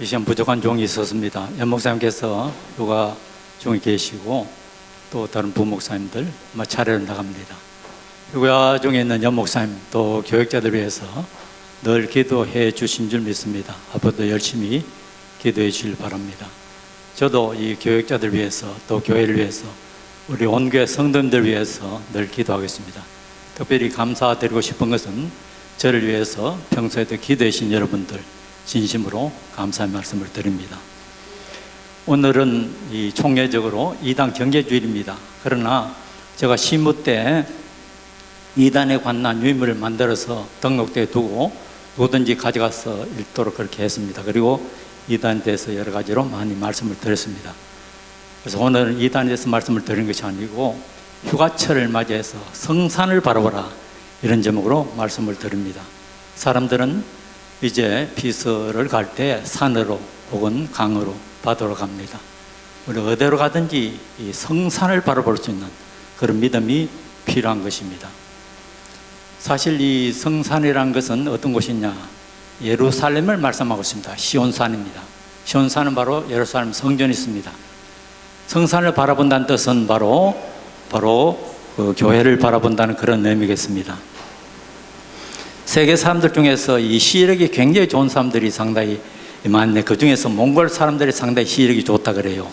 이 시간 부족한 종이 있었습니다. 연 목사님께서 휴가 중에 계시고 또 다른 부목사님들 아마 차례로 나갑니다. 휴가 중에 있는 연 목사님 또 교육자들 위해서 늘 기도해 주신 줄 믿습니다. 앞으로도 열심히 기도해 주실 바랍니다. 저도 이 교육자들 위해서 또 교회를 위해서 우리 온교회 성도님들 위해서 늘 기도하겠습니다. 특별히 감사드리고 싶은 것은 저를 위해서 평소에도 기도해 주신 여러분들 진심으로 감사의 말씀을 드립니다. 오늘은 이 총례적으로 이단 경제주일입니다. 그러나 제가 시무 때 이단에 관한 유인물을 만들어서 등록대에 두고 누구든지 가져가서 읽도록 그렇게 했습니다. 그리고 이단에 대해서 여러 가지로 많이 말씀을 드렸습니다. 그래서 오늘 이단에 대해서 말씀을 드린 것이 아니고 휴가철을 맞이해서 성산을 바라보라 이런 제목으로 말씀을 드립니다. 사람들은 이제 비서를 갈 때 산으로 혹은 강으로 바다로 갑니다. 우리 어디로 가든지 이 성산을 바라볼 수 있는 그런 믿음이 필요한 것입니다. 사실 이 성산이라는 것은 어떤 곳이냐? 예루살렘을 말씀하고 있습니다. 시온산입니다. 시온산은 바로 예루살렘 성전이 있습니다. 성산을 바라본다는 뜻은 바로 바로 그 교회를 바라본다는 그런 의미겠습니다. 세계 사람들 중에서 이 시력이 굉장히 좋은 사람들이 상당히 많네. 그 중에서 몽골 사람들이 상당히 시력이 좋다 그래요.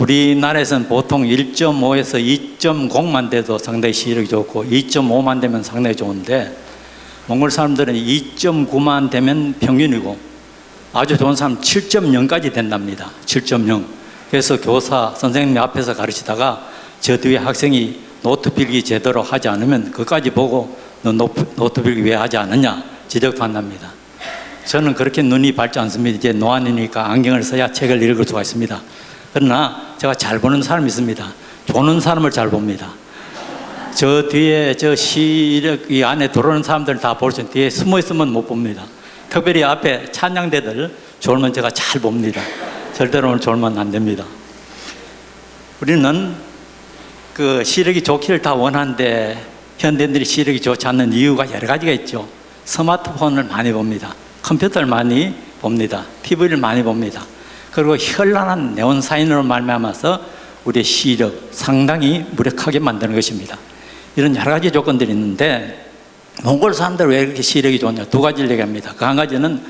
우리나라에서는 보통 1.5에서 2.0만 돼도 상당히 시력이 좋고 2.5만 되면 상당히 좋은데 몽골 사람들은 2.9만 되면 평균이고 아주 좋은 사람 7.0까지 된답니다. 7.0. 그래서 교사 선생님 앞에서 가르치다가 저 뒤에 학생이 노트 필기 제대로 하지 않으면 그까지 보고 너 노트, 노트 필기 왜 하지 않느냐 지적도 한답니다. 저는 그렇게 눈이 밝지 않습니다. 이제 노안이니까 안경을 써야 책을 읽을 수가 있습니다. 그러나 제가 잘 보는 사람이 있습니다. 보는 사람을 잘 봅니다. 저 뒤에 저 시력 이 안에 들어오는 사람들 다 볼 수 있는 뒤에 숨어 있으면 못 봅니다. 특별히 앞에 찬양대들 졸면 제가 잘 봅니다. 절대로 졸면 안 됩니다. 우리는 그 시력이 좋기를 다 원하는데 현대인들이 시력이 좋지 않는 이유가 여러 가지가 있죠. 스마트폰을 많이 봅니다. 컴퓨터를 많이 봅니다. TV를 많이 봅니다. 그리고 현란한 네온 사인으로 말미암아서 우리의 시력 상당히 무력하게 만드는 것입니다. 이런 여러 가지 조건들이 있는데 몽골 사람들 왜 이렇게 시력이 좋냐? 두 가지를 얘기합니다. 그 한 가지는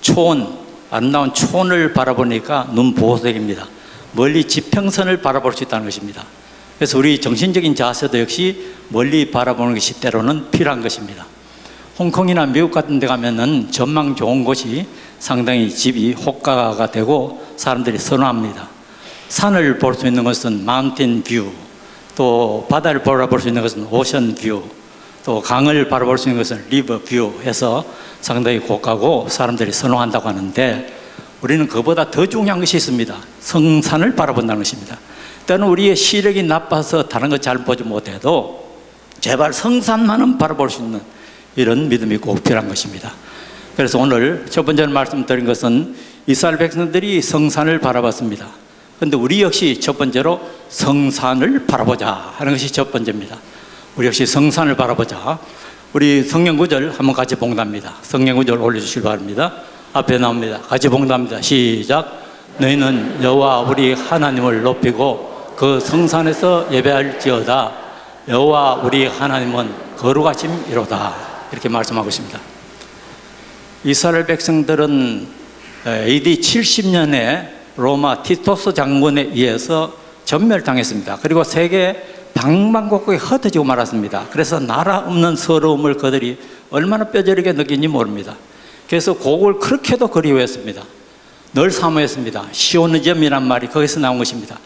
초원, 아름다운 초원을 바라보니까 눈 보호색입니다. 멀리 지평선을 바라볼 수 있다는 것입니다. 그래서 우리 정신적인 자세도 역시 멀리 바라보는 것이 때로는 필요한 것입니다. 홍콩이나 미국 같은 데 가면은 전망 좋은 곳이 상당히 집이 호가가 되고 사람들이 선호합니다. 산을 볼 수 있는 것은 마운틴 뷰, 또 바다를 바라볼 수 있는 것은 오션 뷰, 또 강을 바라볼 수 있는 것은 리버 뷰 해서 상당히 고가고 사람들이 선호한다고 하는데 우리는 그보다 더 중요한 것이 있습니다. 성산을 바라본다는 것입니다. 때는 우리의 시력이 나빠서 다른 거 잘 보지 못해도 제발 성산만은 바라볼 수 있는 이런 믿음이 꼭 필요한 것입니다. 그래서 오늘 첫 번째 말씀드린 것은 이스라엘 백성들이 성산을 바라봤습니다. 그런데 우리 역시 첫 번째로 성산을 바라보자 하는 것이 첫 번째입니다. 우리 역시 성산을 바라보자. 우리 성경 구절 한번 같이 봉답니다. 성경 구절 올려주시기 바랍니다. 앞에 나옵니다. 같이 봉답니다. 시작. 너희는 여호와 우리 하나님을 높이고 그 성산에서 예배할지어다. 여호와 우리 하나님은 거룩하심이로다. 이렇게 말씀하고 있습니다. 이스라엘 백성들은 AD 70년에 로마 티토스 장군에 의해서 전멸당했습니다. 그리고 세계 방방곡곡에 흩어지고 말았습니다. 그래서 나라 없는 서러움을 그들이 얼마나 뼈저리게 느낀지 모릅니다. 그래서 곡을 그렇게도 그리워했습니다. 늘 사모했습니다. 시오니즘이란 말이 거기서 나온 것입니다.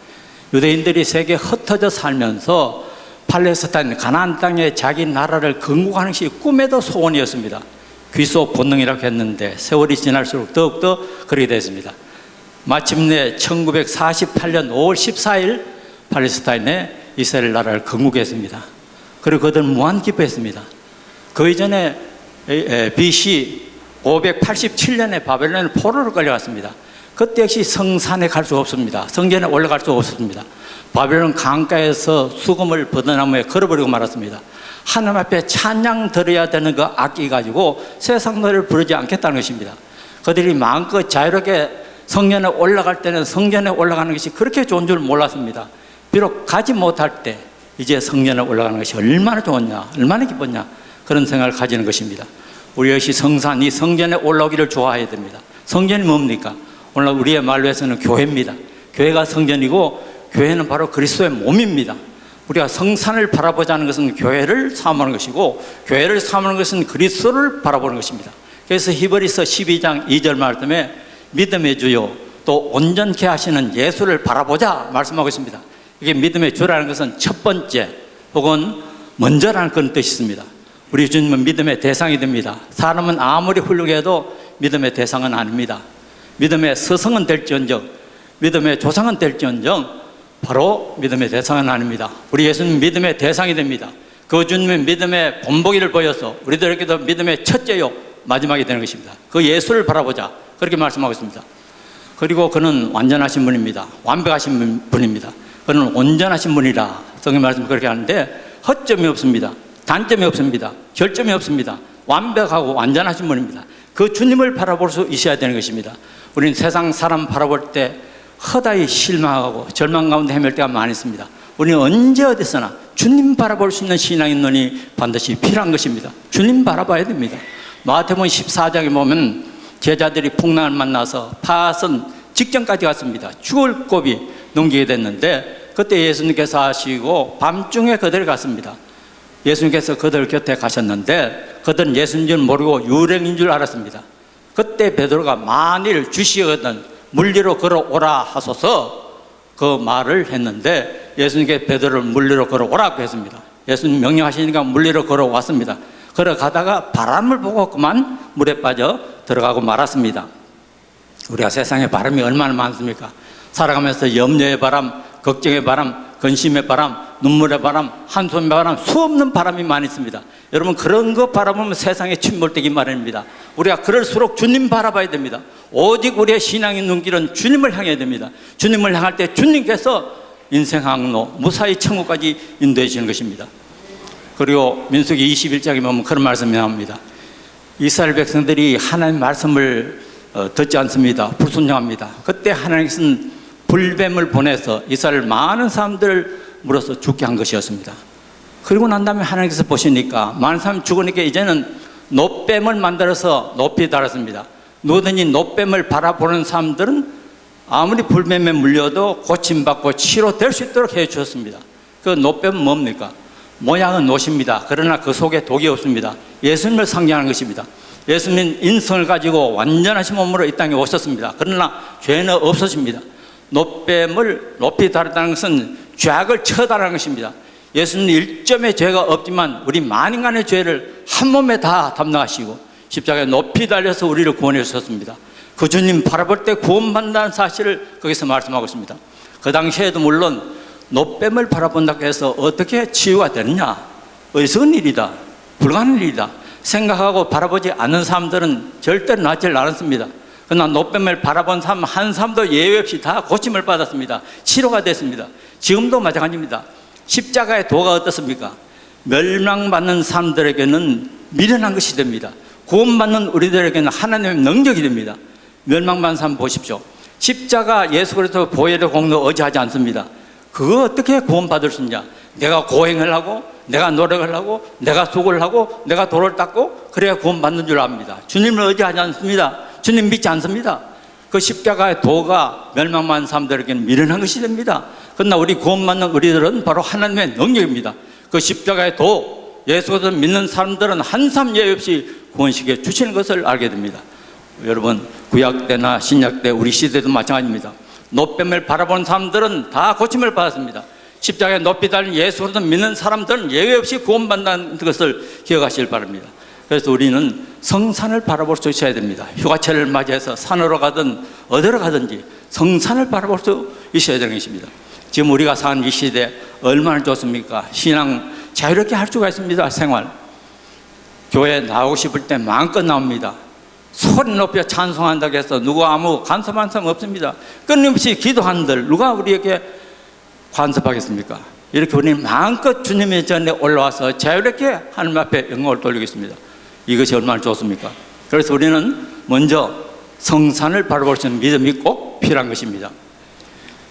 유대인들이 세계 흩어져 살면서 팔레스타인 가나안 땅에 자기 나라를 건국하는 것이 꿈에도 소원이었습니다. 귀속 본능이라고 했는데 세월이 지날수록 더욱더 그렇게 됐습니다. 마침내 1948년 5월 14일 팔레스타인에 이스라엘 나라를 건국했습니다. 그리고 그들은 무한 기뻐했습니다. 그 이전에 BC 587년에 바벨론에 포로로 끌려갔습니다. 그때 역시 성산에 갈 수 없습니다. 성전에 올라갈 수 없었습니다. 바벨론 강가에서 수금을 버드나무에 걸어버리고 말았습니다. 하나님 앞에 찬양 드려야 되는 그 악기 가지고 세상 노래를 부르지 않겠다는 것입니다. 그들이 마음껏 자유롭게 성전에 올라갈 때는 성전에 올라가는 것이 그렇게 좋은 줄 몰랐습니다. 비록 가지 못할 때 이제 성전에 올라가는 것이 얼마나 좋았냐, 얼마나 기뻤냐 그런 생각을 가지는 것입니다. 우리 역시 성산 이 성전에 올라오기를 좋아해야 됩니다. 성전이 뭡니까? 오늘 우리의 말로 해서는 교회입니다. 교회가 성전이고 교회는 바로 그리스도의 몸입니다. 우리가 성산을 바라보자는 것은 교회를 사모하는 것이고 교회를 사모하는 것은 그리스도를 바라보는 것입니다. 그래서 히브리서 12장 2절 말씀에 믿음의 주요 또 온전케 하시는 예수를 바라보자 말씀하고 있습니다. 이게 믿음의 주라는 것은 첫 번째 혹은 먼저라는 그런 뜻이 있습니다. 우리 주님은 믿음의 대상이 됩니다. 사람은 아무리 훌륭해도 믿음의 대상은 아닙니다. 믿음의 서성은 될지언정, 믿음의 조상은 될지언정, 바로 믿음의 대상은 아닙니다. 우리 예수님 믿음의 대상이 됩니다. 그 주님의 믿음의 본보기를 보여서 우리들에게도 믿음의 첫째요 마지막이 되는 것입니다. 그 예수를 바라보자 그렇게 말씀하고 있습니다. 그리고 그는 완전하신 분입니다. 완벽하신 분입니다. 그는 온전하신 분이라 성경 말씀 그렇게 하는데 허점이 없습니다. 단점이 없습니다. 결점이 없습니다. 완벽하고 완전하신 분입니다. 그 주님을 바라볼 수 있어야 되는 것입니다. 우리는 세상 사람 바라볼 때 허다히 실망하고 절망 가운데 헤맬 때가 많이 있습니다. 우리는 언제 어디서나 주님 바라볼 수 있는 신앙의 눈이 반드시 필요한 것입니다. 주님 바라봐야 됩니다. 마태복음 14장에 보면 제자들이 풍랑을 만나서 파선 직전까지 갔습니다. 죽을 고비 넘기게 됐는데 그때 예수님께서 하시고 밤중에 그들 갔습니다. 예수님께서 그들 곁에 가셨는데 그들은 예수인 줄 모르고 유령인 줄 알았습니다. 그때 베드로가 만일 주시거든 물리로 걸어오라 하소서 그 말을 했는데 예수님께 베드로를 물리로 걸어오라고 했습니다. 예수님 명령하시니까 물리로 걸어왔습니다. 걸어가다가 바람을 보고 그만 물에 빠져 들어가고 말았습니다. 우리가 세상에 바람이 얼마나 많습니까? 살아가면서 염려의 바람, 걱정의 바람, 근심의 바람, 눈물의 바람, 한숨의 바람, 수없는 바람이 많이 있습니다. 여러분 그런 거 바라보면 세상에 침몰되기 마련입니다. 우리가 그럴수록 주님 바라봐야 됩니다. 오직 우리의 신앙의 눈길은 주님을 향해야 됩니다. 주님을 향할 때 주님께서 인생 항로, 무사히 천국까지 인도해 주시는 것입니다. 그리고 민수기 21장에 보면 그런 말씀이 나옵니다. 이스라엘 백성들이 하나님 말씀을 어, 듣지 않습니다. 불순종합니다. 그때 하나님께서는 불뱀을 보내서 이스라엘 많은 사람들을 물어서 죽게 한 것이었습니다. 그리고 난 다음에 하나님께서 보시니까 많은 사람이 죽으니까 이제는 노뱀을 만들어서 높이 달았습니다. 누구든지 노뱀을 바라보는 사람들은 아무리 불뱀에 물려도 고침받고 치료될 수 있도록 해 주셨습니다. 그 노뱀은 뭡니까? 모양은 노십니다. 그러나 그 속에 독이 없습니다. 예수님을 상징하는 것입니다. 예수님 인성을 가지고 완전하신 몸으로 이 땅에 오셨습니다. 그러나 죄는 없어집니다. 노뱀을 높이 다뤘다는 것은 죄악을 처다라는 것입니다. 예수님 일점의 죄가 없지만 우리 만 인간의 죄를 한 몸에 다 담당하시고 십자가에 높이 달려서 우리를 구원해 주셨습니다. 그 주님 바라볼 때 구원받는다는 사실을 거기서 말씀하고 있습니다. 그 당시에도 물론 노뱀을 바라본다고 해서 어떻게 치유가 되느냐? 어리석은 일이다. 불가능한 일이다. 생각하고 바라보지 않는 사람들은 절대로 낫질 않았습니다. 그러나 노뱀을 바라본 사람 한 사람도 예외 없이 다 고침을 받았습니다. 치료가 됐습니다. 지금도 마찬가지입니다. 십자가의 도가 어떻습니까? 멸망받는 사람들에게는 미련한 것이 됩니다. 구원받는 우리들에게는 하나님의 능력이 됩니다. 멸망받는 사람 보십시오. 십자가 예수 그리스도 보혈의 공로 의지하지 않습니다. 그거 어떻게 구원받을 수 있냐? 내가 고행을 하고, 내가 노력을 하고, 내가 수고를 하고, 내가 돌을 닦고, 그래야 구원받는 줄 압니다. 주님을 의지하지 않습니다. 주님 믿지 않습니다. 그 십자가의 도가 멸망만 사람들에게는 미련한 것이 됩니다. 그러나 우리 구원받는 우리들은 바로 하나님의 능력입니다. 그 십자가의 도, 예수 그리스도 믿는 사람들은 한삼 예외 없이 구원시켜 주시는 것을 알게 됩니다. 여러분, 구약 때나 신약 때 우리 시대도 마찬가지입니다. 노뱀을 바라보는 사람들은 다 고침을 받았습니다. 십자가에 높이 달린 예수 그리스도 믿는 사람들은 예외 없이 구원받는 것을 기억하시길 바랍니다. 그래서 우리는 성산을 바라볼 수 있어야 됩니다. 휴가철을 맞이해서 산으로 가든 어디로 가든지 성산을 바라볼 수 있어야 되는 것입니다. 지금 우리가 사는 이 시대 얼마나 좋습니까? 신앙 자유롭게 할 수가 있습니다. 생활. 교회 나오고 싶을 때 마음껏 나옵니다. 소리 높여 찬송한다고 해서 누가 아무 간섭한 사람 없습니다. 끊임없이 기도한들 누가 우리에게 간섭하겠습니까? 이렇게 우리는 마음껏 주님의 전에 올라와서 자유롭게 하나님 앞에 영광을 돌리겠습니다. 이것이 얼마나 좋습니까? 그래서 우리는 먼저 성산을 바라볼 수 있는 믿음이 꼭 필요한 것입니다.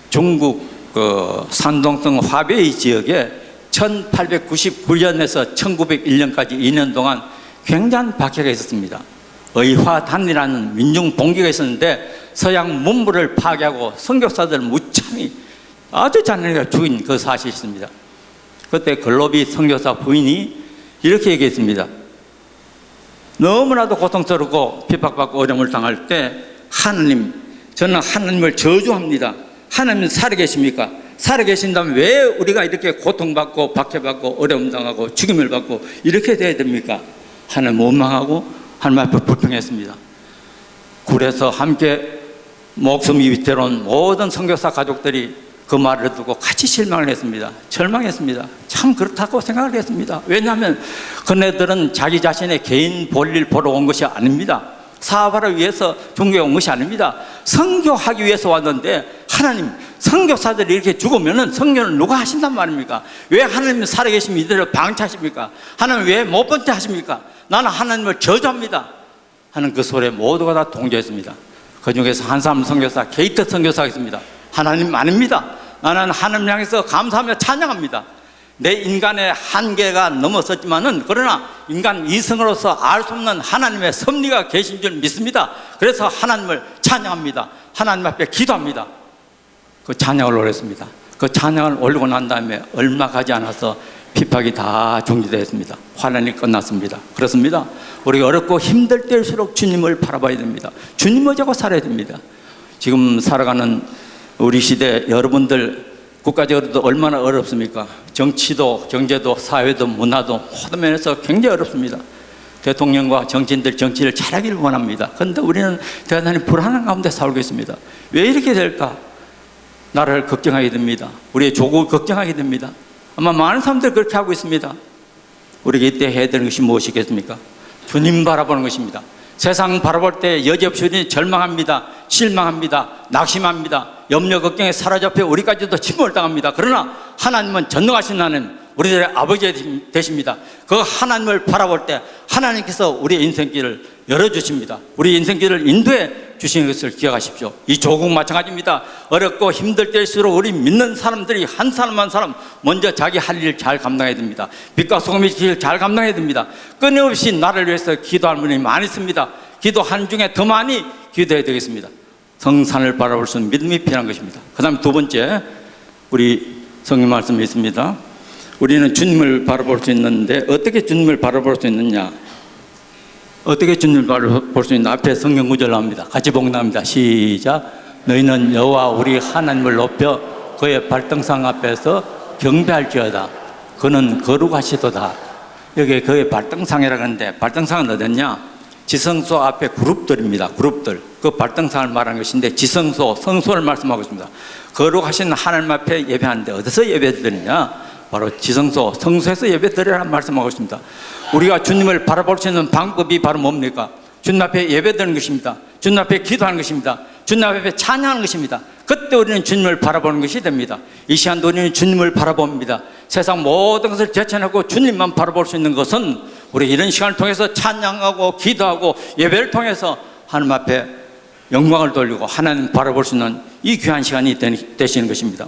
중국 그 산동성 화베이 지역에 1899년에서 1901년까지 2년 동안 굉장한 박해가 있었습니다. 의화단이라는 민중 봉기가 있었는데 서양 문물을 파괴하고 선교사들 무참히 아주 잔인하게 죽인 그 사실이 있습니다. 그때 글로비 선교사 부인이 이렇게 얘기했습니다. 너무나도 고통스럽고 핍박받고 어려움을 당할 때 하나님, 저는 하나님을 저주합니다. 하나님 살아계십니까? 살아계신다면 왜 우리가 이렇게 고통받고 박해받고 어려움 당하고 죽임을 받고 이렇게 돼야 됩니까? 하나님 원망하고 하나님 앞에 불평했습니다. 굴에서 함께 목숨이 위태로운 모든 선교사 가족들이 그 말을 듣고 같이 실망을 했습니다. 절망했습니다. 참 그렇다고 생각을 했습니다. 왜냐하면 그네들은 자기 자신의 개인 볼일 보러 온 것이 아닙니다. 사업하러 위해서 종교에 온 것이 아닙니다. 선교하기 위해서 왔는데 하나님 선교사들이 이렇게 죽으면은 선교를 누가 하신단 말입니까? 왜 하나님 살아계시면 이들을 방치하십니까? 하나님 왜 못 번째 하십니까? 나는 하나님을 저주합니다. 하는 그 소리에 모두가 다 동조했습니다. 그 중에서 한 사람 선교사 게이트 선교사가 있습니다. 하나님 아닙니다. 나는 하나님 향해서 감사하며 찬양합니다. 내 인간의 한계가 넘어섰지만은 그러나 인간 이성으로서 알 수 없는 하나님의 섭리가 계신 줄 믿습니다. 그래서 하나님을 찬양합니다. 하나님 앞에 기도합니다. 그 찬양을 올렸습니다. 그 찬양을 올리고 난 다음에 얼마 가지 않아서 핍박이 다 종지되었습니다. 환란이 끝났습니다. 그렇습니다. 우리가 어렵고 힘들 때일수록 주님을 바라봐야 됩니다. 주님을 자고 살아야 됩니다. 지금 살아가는 우리 시대 여러분들 국가적으로도 얼마나 어렵습니까? 정치도 경제도 사회도 문화도 모든 면에서 굉장히 어렵습니다. 대통령과 정치인들 정치를 잘하기를 원합니다. 그런데 우리는 대단히 불안한 가운데 살고 있습니다. 왜 이렇게 될까? 나라를 걱정하게 됩니다. 우리의 조국을 걱정하게 됩니다. 아마 많은 사람들이 그렇게 하고 있습니다. 우리가 이때 해야 되는 것이 무엇이겠습니까? 주님 바라보는 것입니다. 세상 바라볼 때 여지없이 절망합니다. 실망합니다. 낙심합니다. 염려 걱정에 사로잡혀 우리까지도 침몰 당합니다. 그러나 하나님은 전능하신 하나님, 우리들의 아버지 되십니다. 그 하나님을 바라볼 때 하나님께서 우리의 인생길을 열어주십니다. 우리 인생길을 인도해 주시는 것을 기억하십시오. 이 조국 마찬가지입니다. 어렵고 힘들 때일수록 우리 믿는 사람들이 한 사람 한 사람 먼저 자기 할 일 잘 감당해야 됩니다. 빛과 소금의 길잘 감당해야 됩니다. 끊임없이 나를 위해서 기도할 분이 많이 있습니다. 기도한 중에 더 많이 기도해야 되겠습니다. 성산을 바라볼 수 있는 믿음이 필요한 것입니다. 그 다음 두 번째, 우리 성경 말씀이 있습니다. 우리는 주님을 바라볼 수 있는데 어떻게 주님을 바라볼 수 있느냐? 어떻게 주님을 바라볼 수 있나? 앞에 성경 구절 나옵니다. 같이 봉답니다. 시작. 너희는 여호와 우리 하나님을 높여 그의 발등상 앞에서 경배할지어다. 그는 거룩하시도다. 여기 그의 발등상이라고 하는데 발등상은 어딨냐? 지성소 앞에 그룹들입니다. 그룹들. 그 발등상을 말하는 것인데 지성소, 성소를 말씀하고 있습니다. 거룩하신 하나님 앞에 예배하는데 어디서 예배드리냐? 바로 지성소, 성소에서 예배 드리라는 말씀하고 있습니다. 우리가 주님을 바라볼 수 있는 방법이 바로 뭡니까? 주님 앞에 예배 드리는 것입니다. 주님 앞에 기도하는 것입니다. 주님 앞에 찬양하는 것입니다. 그때 우리는 주님을 바라보는 것이 됩니다. 이 시간도 우리는 주님을 바라봅니다. 세상 모든 것을 제쳐놓고 주님만 바라볼 수 있는 것은 우리 이런 시간을 통해서 찬양하고 기도하고 예배를 통해서 하나님 앞에 영광을 돌리고 하나님 바라볼 수 있는 이 귀한 시간이 되시는 것입니다.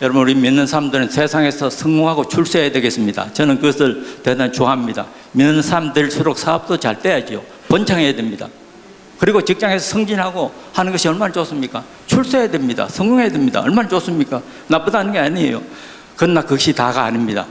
여러분 우리 믿는 사람들은 세상에서 성공하고 출세해야 되겠습니다. 저는 그것을 대단히 좋아합니다. 믿는 사람들수록 사업도 잘 돼야지요. 번창해야 됩니다. 그리고 직장에서 승진하고 하는 것이 얼마나 좋습니까? 출세해야 됩니다. 성공해야 됩니다. 얼마나 좋습니까? 나쁘다는 게 아니에요. 그러나 그것이 다가 아닙니다.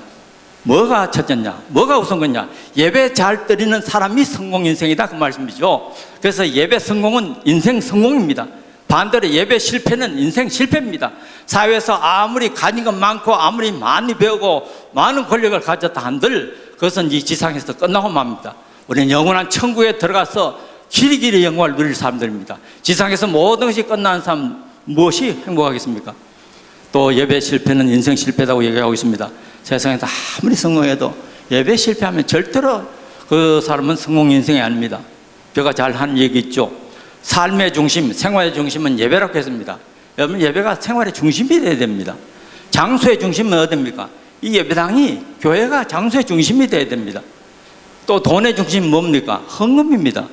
뭐가 첫째냐? 뭐가 우선 거냐? 예배 잘 드리는 사람이 성공 인생이다 그 말씀이죠. 그래서 예배 성공은 인생 성공입니다. 반대로 예배 실패는 인생 실패입니다. 사회에서 아무리 가진 것 많고 아무리 많이 배우고 많은 권력을 가졌다 한들 그것은 이 지상에서 끝나고 맙니다. 우리는 영원한 천국에 들어가서 길이길이 영광을 누릴 사람들입니다. 지상에서 모든 것이 끝난 사람 무엇이 행복하겠습니까? 또 예배 실패는 인생 실패다고 얘기하고 있습니다. 세상에서 아무리 성공해도 예배 실패하면 절대로 그 사람은 성공 인생이 아닙니다. 제가 잘한 얘기 있죠. 삶의 중심, 생활의 중심은 예배라고 했습니다. 여러분 예배가 생활의 중심이 되어야 됩니다. 장소의 중심은 어딥니까? 이 예배당이 교회가 장소의 중심이 되어야 됩니다. 또 돈의 중심은 뭡니까? 헌금입니다.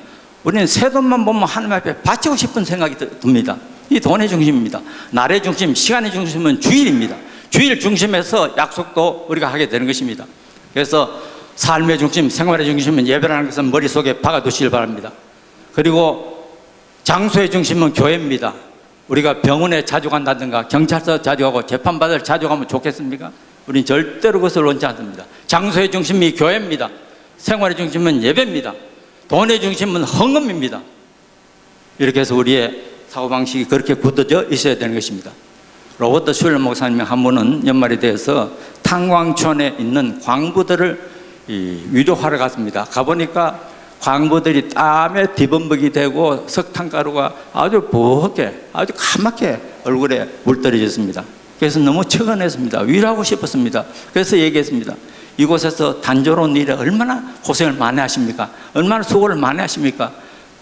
우리는 새 돈만 보면 하나님 앞에 바치고 싶은 생각이 드- 듭니다. 이 돈의 중심입니다. 날의 중심, 시간의 중심은 주일입니다. 주일 중심에서 약속도 우리가 하게 되는 것입니다. 그래서 삶의 중심, 생활의 중심은 예배라는 것은 머릿속에 박아두시길 바랍니다. 그리고 장소의 중심은 교회입니다. 우리가 병원에 자주 간다든가 경찰서 자주 가고 재판받을 자주 가면 좋겠습니까? 우리는 절대로 그것을 원치 않습니다. 장소의 중심이 교회입니다. 생활의 중심은 예배입니다. 돈의 중심은 헌금입니다. 이렇게 해서 우리의 사고방식이 그렇게 굳어져 있어야 되는 것입니다. 로버트 슐러 목사님 한 분은 연말에 대해서 탄광촌에 있는 광부들을 이 위로하러 갔습니다. 가보니까 광부들이 땀에 뒤범벅이 되고 석탄가루가 아주 부엌게 아주 까맣게 얼굴에 물들어졌습니다. 그래서 너무 처근했습니다. 위로하고 싶었습니다. 그래서 얘기했습니다. 이곳에서 단조로운 일에 얼마나 고생을 많이 하십니까? 얼마나 수고를 많이 하십니까?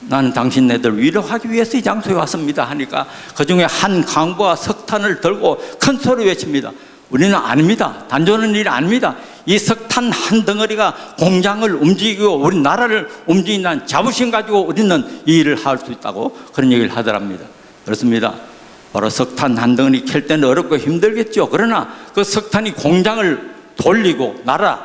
나는 당신네들 위로하기 위해서 이 장소에 왔습니다 하니까 그 중에 한 강부가 석탄을 들고 큰 소리 외칩니다. 우리는 아닙니다. 단조로운 일이 아닙니다. 이 석탄 한 덩어리가 공장을 움직이고 우리 나라를 움직이는 자부심 가지고 우리는 이 일을 할 수 있다고 그런 얘기를 하더랍니다. 그렇습니다. 바로 석탄 한 덩어리 캘 때는 어렵고 힘들겠죠. 그러나 그 석탄이 공장을 돌리고 나라,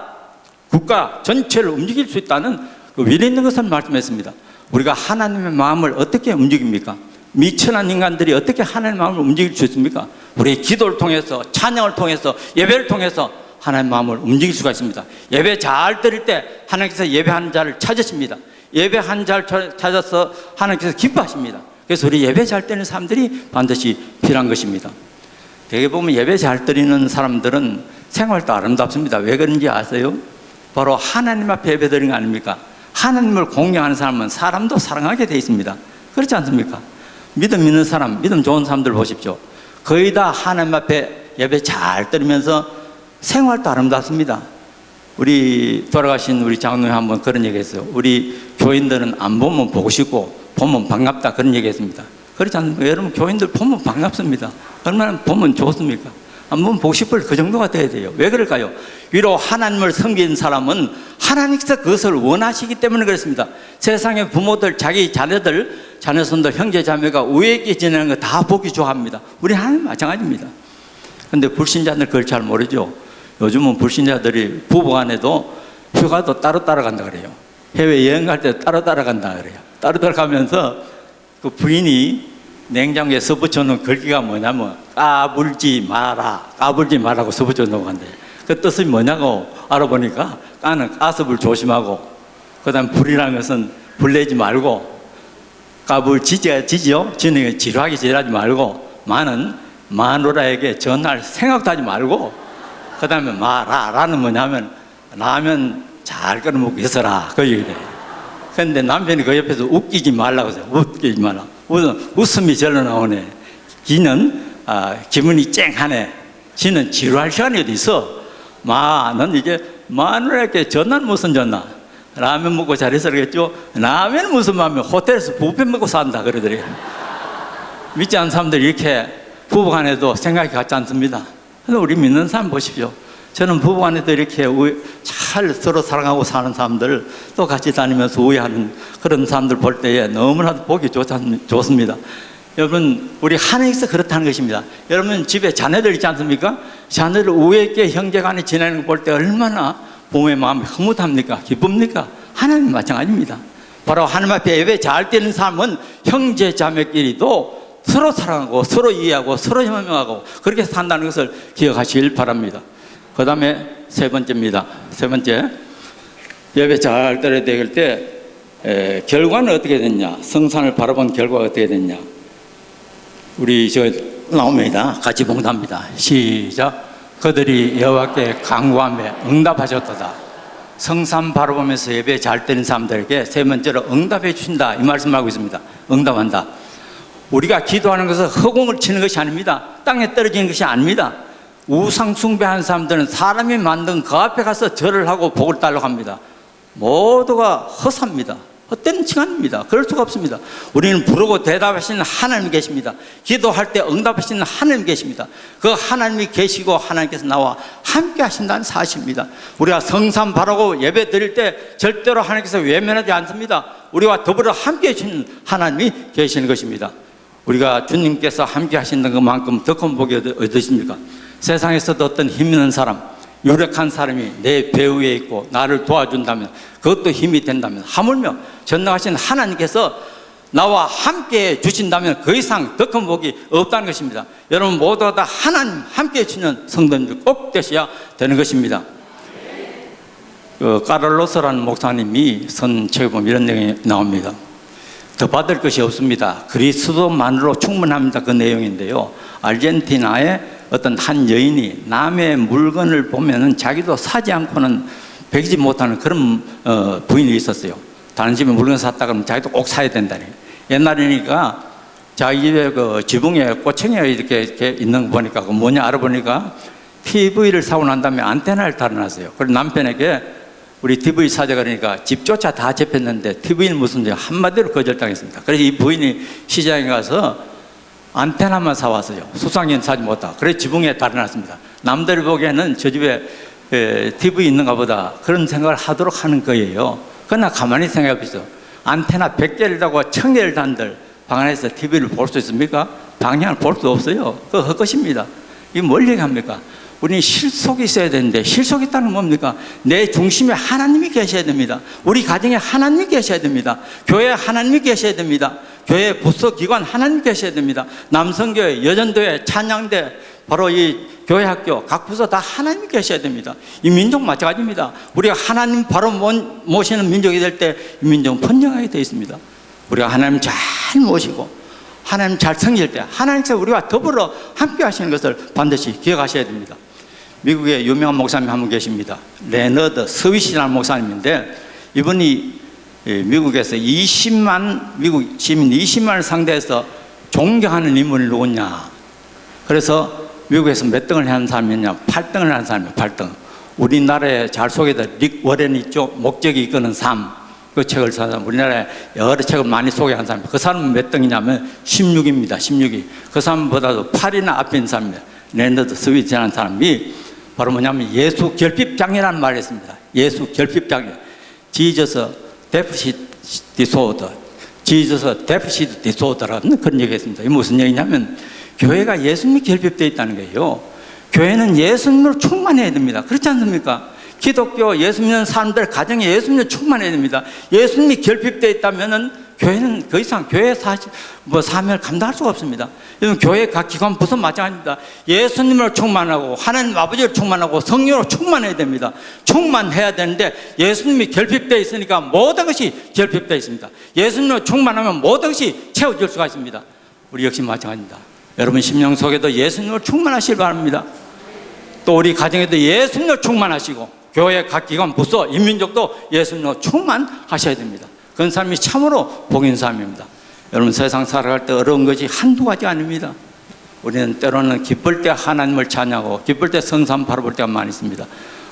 국가 전체를 움직일 수 있다는 그 위력 있는 것을 말씀했습니다. 우리가 하나님의 마음을 어떻게 움직입니까? 미천한 인간들이 어떻게 하나님의 마음을 움직일 수 있습니까? 우리의 기도를 통해서 찬양을 통해서 예배를 통해서 하나님의 마음을 움직일 수가 있습니다. 예배 잘 드릴 때 하나님께서 예배하는 자를 찾으십니다. 예배한 자를 찾- 찾아서 하나님께서 기뻐하십니다. 그래서 우리 예배 잘 드리는 사람들이 반드시 필요한 것입니다. 대개 보면 예배 잘 드리는 사람들은 생활도 아름답습니다. 왜 그런지 아세요? 바로 하나님 앞에 예배 드리는 거 아닙니까? 하나님을 공경하는 사람은 사람도 사랑하게 돼 있습니다. 그렇지 않습니까? 믿음 있는 사람, 믿음 좋은 사람들 보십시오. 거의 다 하나님 앞에 예배 잘 드리면서 생활도 아름답습니다. 우리 돌아가신 우리 장로님 한 번 그런 얘기 했어요. 우리 교인들은 안 보면 보고 싶고 보면 반갑다 그런 얘기 했습니다. 그렇지 않습니까? 여러분 교인들 보면 반갑습니다. 얼마나 보면 좋습니까? 안 보면 보고 싶을 그 정도가 돼야 돼요. 왜 그럴까요? 위로 하나님을 섬긴 사람은 하나님께서 그것을 원하시기 때문에 그렇습니다. 세상의 부모들, 자기 자녀들, 자녀손들, 형제, 자매가 우애있게 지내는 거 다 보기 좋아합니다. 우리 하나님 마찬가지입니다. 근데 불신자들 그걸 잘 모르죠. 요즘은 불신자들이 부부 간에도 휴가도 따로 따로 간다 그래요. 해외 여행 갈 때 따로 따로 간다 그래요. 따로 따로 가면서 그 부인이 냉장고에 써붙여놓은 글귀가 뭐냐면 까불지 마라, 까불지 말라고 써붙여놓은 건데 그 뜻이 뭐냐고 알아보니까 까는 가습을 조심하고 그 다음 불이라는 것은 불내지 말고 까불 지지야 지지요. 지는 지루하게 지랄하지 말고 마는 마누라에게 전할 생각도 하지 말고 그 다음에 마라라는 뭐냐면 라면 잘 끓여 먹고 있어라 그 얘기래. 근데 남편이 그 옆에서 웃기지 말라고 해서 웃기지 말라. 웃음, 웃음이 절로 나오네. 기는 아, 기분이 쨍하네. 지는 지루할 시간이 어디 있어? 마는 이제 마누라에게 전날 무슨 전날? 라면 먹고 잘해서 그러겠죠? 라면 무슨 마음에 호텔에서 뷔페 먹고 산다 그러더래요. 믿지 않는 사람들이 이렇게 부부간에도 생각이 같지 않습니다. 우리 믿는 사람 보십시오. 저는 부부간에도 이렇게 우- 잘 서로 사랑하고 사는 사람들 또 같이 다니면서 우애하는 그런 사람들 볼 때에 너무나도 보기 좋, 좋습니다. 여러분, 우리 하나님께서 그렇다는 것입니다. 여러분, 집에 자녀들 있지 않습니까? 자녀들 우애 있게 형제간에 지내는 거볼때 얼마나 부모의 마음이 흐뭇합니까? 기쁩니까? 하나님 마찬가지입니다. 바로 하나님 앞에 예배 잘 드리는 사람은 형제 자매끼리도 서로 사랑하고 서로 이해하고 서로 협력하고 그렇게 산다는 것을 기억하시길 바랍니다. 그 다음에 세 번째입니다. 세 번째 예배 잘될때 에, 결과는 어떻게 됐냐? 성산을 바라본 결과가 어떻게 됐냐? 우리 저 나옵니다. 같이 봉답니다. 시작. 그들이 여호와께 간구하며 응답하셨도다. 성산 바라보면서 예배 잘 드리는 사람들에게 세 번째로 응답해 주신다 이 말씀을 하고 있습니다. 응답한다. 우리가 기도하는 것은 허공을 치는 것이 아닙니다. 땅에 떨어지는 것이 아닙니다. 우상 숭배하는 사람들은 사람이 만든 그 앞에 가서 절을 하고 복을 달라고 합니다. 모두가 허사입니다. 헛된 시간입니다. 그럴 수가 없습니다. 우리는 부르고 대답하시는 하나님 계십니다. 기도할 때 응답하시는 하나님 계십니다. 그 하나님이 계시고 하나님께서 나와 함께 하신다는 사실입니다. 우리가 성삼 바라고 예배 드릴 때 절대로 하나님께서 외면하지 않습니다. 우리와 더불어 함께 해주시는 하나님이 계시는 것입니다. 우리가 주님께서 함께 하시는 것만큼 더 큰 복이 어디십니까? 세상에서도 어떤 힘 있는 사람, 유력한 사람이 내 배후에 있고 나를 도와준다면 그것도 힘이 된다면 하물며 전능하신 하나님께서 나와 함께 주신다면 그 이상 더 큰 복이 없다는 것입니다. 여러분 모두가 다 하나님 함께 해주시는 성도님들 꼭 되셔야 되는 것입니다. 그 까를로스라는 목사님이 쓴 책에 보면 이런 내용이 나옵니다. 더 받을 것이 없습니다. 그리스도만으로 충분합니다. 그 내용인데요. 아르헨티나의 어떤 한 여인이 남의 물건을 보면은 자기도 사지 않고는 배기지 못하는 그런 어, 부인이 있었어요. 다른 집에 물건 샀다 그러면 자기도 꼭 사야 된다니. 옛날이니까 자기 집에 그 지붕에 꼬챙이가 이렇게, 이렇게 있는 거 보니까 그 뭐냐 알아보니까 TV를 사고 난 다음에 안테나를 달아놨어요. 그래서 남편에게 우리 TV 사자 그러니까 집조차 다 접했는데 TV는 무슨 일 한마디로 거절당했습니다. 그래서 이 부인이 시장에 가서 안테나만 사왔어요. 수상연 사지 못하고. 그래서 지붕에 달아놨습니다. 남들 보기에는 저 집에 에, TV 있는가 보다 그런 생각을 하도록 하는 거예요. 그러나 가만히 생각해 보세요. 안테나 100개를 달고 1000개를 단들 방 안에서 TV를 볼 수 있습니까? 방향을 볼 수 없어요. 그거 헛것입니다. 이게 뭘 얘기합니까? 우리는 실속이 있어야 되는데 실속이 있다는 건 뭡니까? 내 중심에 하나님이 계셔야 됩니다. 우리 가정에 하나님이 계셔야 됩니다. 교회에 하나님이 계셔야 됩니다. 교회 부서 기관 하나님 계셔야 됩니다. 남성교회, 여전도회, 찬양대 바로 이 교회 학교 각 부서 다 하나님이 계셔야 됩니다. 이 민족 마찬가지입니다. 우리가 하나님 바로 모- 모시는 민족이 될 때 이 민족은 번영하게 되어 있습니다. 우리가 하나님 잘 모시고 하나님 잘 섬길 때 하나님께서 우리와 더불어 함께 하시는 것을 반드시 기억하셔야 됩니다. 미국에 유명한 목사님 한 분 계십니다. 레너드 스위시라는 목사님인데 이분이 예, 미국에서 20만 미국 시민 20만을 상대해서 존경하는 인물이 누구냐? 그래서 미국에서 몇 등을 하는 사람이냐? 8등을 하는 사람이에요. 8등. 우리나라에 잘 소개된 릭 워렌 있죠. 목적이 이끄는 삶. 그 책을 써서 우리나라에 여러 책을 많이 소개한 사람. 그 사람은 몇 등이냐면 16입니다. 16위. 그 사람보다도 8이나 앞에 있는 사람입니다. 랜더드 스위치라는 사람이 바로 뭐냐면 예수 결핍장애라는 말을 했습니다. 예수 결핍장애. 지저서 데프시트 디소더. 지저서 데프시트 디소더라는 그런 얘기가 있습니다. 이게 무슨 얘기냐면 교회가 예수님이 결핍되어 있다는 거예요. 교회는 예수님으로 충만해야 됩니다. 그렇지 않습니까? 기독교 예수 믿는 사람들 가정에 예수님을 충만해야 됩니다. 예수님이 결핍되어 있다면은 교회는 더 이상 교회 사실 뭐 사명을 감당할 수가 없습니다. 여러분 교회 각 기관 부서 마찬가지입니다. 예수님을 충만하고 하나님 아버지를 충만하고 성령으로 충만해야 됩니다. 충만해야 되는데 예수님이 결핍되어 있으니까 모든 것이 결핍되어 있습니다. 예수님을 충만하면 모든 것이 채워질 수가 있습니다. 우리 역시 마찬가지입니다. 여러분 심령 속에도 예수님을 충만하시길 바랍니다. 또 우리 가정에도 예수님으로 충만하시고 교회 각 기관 부서 인민족도 예수님으로 충만하셔야 됩니다. 그런 사람이 참으로 복인 사람입니다. 여러분 세상 살아갈 때 어려운 것이 한두 가지 아닙니다. 우리는 때로는 기쁠 때 하나님을 찬양하고 기쁠 때 성삼 바라볼 때가 많이 있습니다.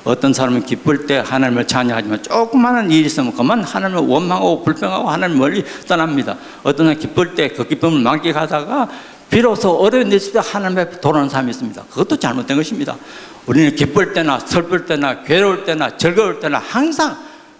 어떤 사람은 기쁠 때 하나님을 찬양하지만 조그마한 일이 있으면 그만 하나님을 원망하고 불평하고 하나님 멀리 떠납니다. 어떤 사람은 기쁠 때 그 기쁨을 만끽하다가 비로소 어려운 일 있을 때 하나님 앞에 돌아오는 사람이 있습니다. 그것도 잘못된 것입니다. 우리는 기쁠 때나 슬플 때나 괴로울 때나 즐거울 때나 항상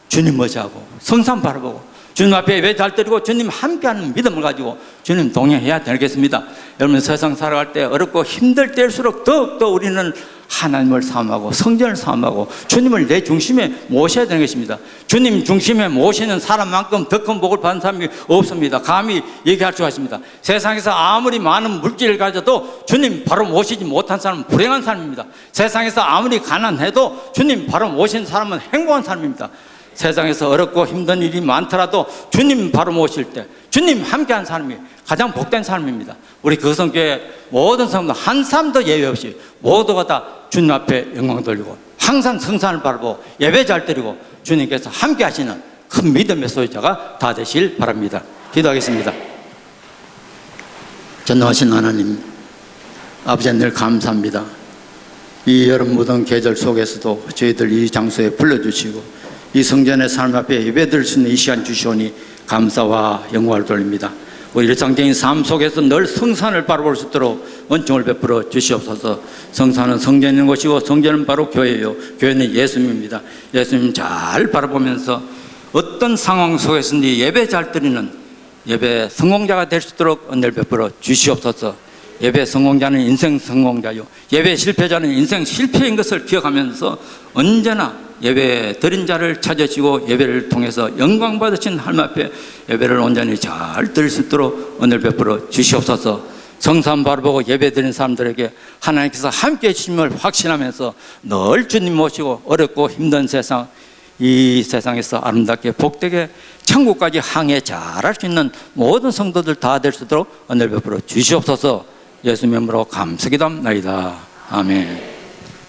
주님 머지하고 성삼 바라보고 주님 앞에 예배 잘 드리고 주님 함께하는 믿음을 가지고 주님 동행해야 되겠습니다. 여러분 세상 살아갈 때 어렵고 힘들 때일수록 더욱더 우리는 하나님을 사모하고 성전을 사모하고 주님을 내 중심에 모셔야 되는 것입니다. 주님 중심에 모시는 사람만큼 더 큰 복을 받는 사람이 없습니다. 감히 얘기할 수가 있습니다. 세상에서 아무리 많은 물질을 가져도 주님 바로 모시지 못한 사람은 불행한 사람입니다. 세상에서 아무리 가난해도 주님 바로 모신 사람은 행복한 사람입니다. 세상에서 어렵고 힘든 일이 많더라도 주님 바로 모실 때 주님 함께한 사람이 가장 복된 사람입니다. 우리 거성교회 모든 성도 한 사람도 예외 없이 모두가 다 주님 앞에 영광 돌리고 항상 성산을 바라보고 예배 잘 드리고 주님께서 함께 하시는 큰 믿음의 소유자가 다 되실 바랍니다. 기도하겠습니다. 전능하신 하나님 아버지 늘 감사합니다. 이 여름 무더운 계절 속에서도 저희들 이 장소에 불러주시고 이 성전의 삶 앞에 예배드릴 수 있는 이 시간 주시오니 감사와 영광을 돌립니다. 우리 일상적인 삶 속에서 늘 성산을 바라볼 수 있도록 은총을 베풀어 주시옵소서. 성산은 성전인 것이고 성전은 바로 교회예요. 교회는 예수님입니다. 예수님 잘 바라보면서 어떤 상황 속에서든지 예배 잘 드리는 예배 성공자가 될 수 있도록 은혜를 베풀어 주시옵소서. 예배 성공자는 인생 성공자요. 예배 실패자는 인생 실패인 것을 기억하면서 언제나 예배 드린 자를 찾으시고 예배를 통해서 영광 받으신 하나님 앞에 예배를 온전히 잘 드릴 수 있도록 은혜를 베풀어 주시옵소서. 성산 바라보고 예배 드린 사람들에게 하나님께서 함께 해주심을 확신하면서 늘 주님 모시고 어렵고 힘든 세상 이 세상에서 아름답게 복되게 천국까지 항해 잘할 수 있는 모든 성도들 다 될 수 있도록 은혜를 베풀어 주시옵소서. 예수 이름으로 감사기도합나이다. 아멘